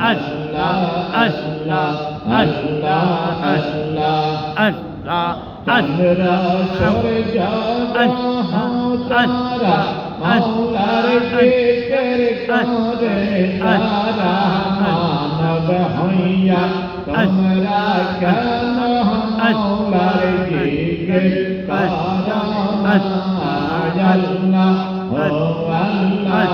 أسلا أسلا أسلا أسلا أسلا أسلا أسلا أسلا تمرا کرم مولار کی کرم آجلنا ہو اللہ